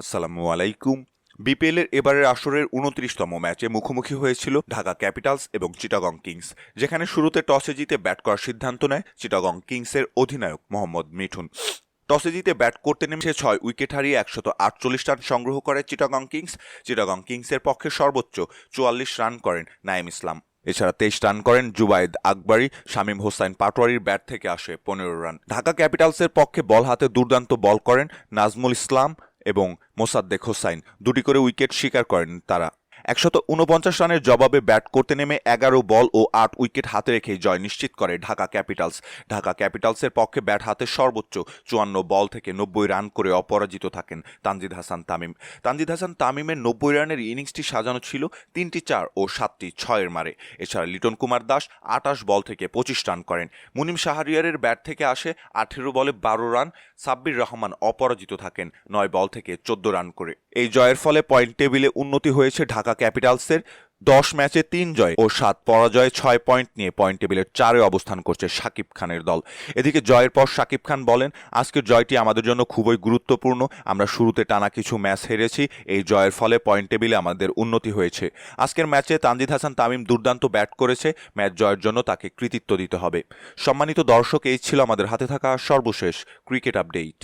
আসসালামু আলাইকুম। বিপিএলের এবারের আসরের উনত্রিশতম ম্যাচে মুখোমুখি হয়েছিল ঢাকা ক্যাপিটালস এবং চিটাগং কিংস, যেখানে শুরুতে টসে জিতে ব্যাট করার সিদ্ধান্ত নেয় চিটাগং কিংসের অধিনায়ক মোহাম্মদ মিঠুন। টসে জিতে ব্যাট করতে নেমেছে ছয় উইকেট হারিয়ে একশত আটচল্লিশ রান সংগ্রহ করে চিটাগং কিংস। চিটাগং কিংসের পক্ষে সর্বোচ্চ চুয়াল্লিশ রান করেন নাইম ইসলাম। এছাড়া তেইশ রান করেন জুবায়েদ আকবরী। শামীম হোসাইন পাটোয়ারির ব্যাট থেকে আসে পনেরো রান। ঢাকা ক্যাপিটালসের পক্ষে বল হাতে দুর্দান্ত বল করেন নাজমুল ইসলাম। এবং মোসাদ্দেক হোসাইন দুটি করে উইকেট স্বীকার করেন তারা। একশত উনপঞ্চাশ রানের জবাবে ব্যাট করতে নেমে এগারো বল ও আট উইকেট হাতে রেখেই জয় নিশ্চিত করে ঢাকা ক্যাপিটালস। ঢাকা ক্যাপিটালসের পক্ষে ব্যাট হাতে সর্বোচ্চ চুয়ান্ন বল থেকে নব্বই রান করে অপরাজিত থাকেন তানজিদ হাসান তামিম। তানজিদ হাসান তামিমের নব্বই রানের ইনিংসটি সাজানো ছিল তিনটি চার ও সাতটি ছয়ের মারে। এছাড়া লিটন কুমার দাস আটাশ বল থেকে পঁচিশ রান করেন। মুনিম শাহরিয়ারের ব্যাট থেকে আসে আঠেরো বলে বারো রান। সাব্বির রহমান অপরাজিত থাকেন নয় বল থেকে চোদ্দ রান করে। এই জয়ের ফলে পয়েন্ট টেবিলে উন্নতি হয়েছে ঢাকা ক্যাপিটালসের দশ ম্যাচে তিন জয় ও সাত পরাজয়ে ছয় পয়েন্ট নিয়ে পয়েন্ট টেবিলের চারে অবস্থান করছে সাকিব খানের দল। এদিকে জয়ের পর সাকিব খান বলেন, আজকের জয়টি আমাদের জন্য খুবই গুরুত্বপূর্ণ। আমরা শুরুতে টানা কিছু ম্যাচ হেরেছি। এই জয়ের ফলে পয়েন্ট টেবিলে আমাদের উন্নতি হয়েছে। আজকের ম্যাচে তানজিদ হাসান তামিম দুর্দান্ত ব্যাট করেছে। ম্যাচ জয়ের জন্য তাকে কৃতিত্ব দিতে হবে। সম্মানিত দর্শক, এই ছিল আমাদের হাতে থাকা সর্বশেষ ক্রিকেট আপডেট।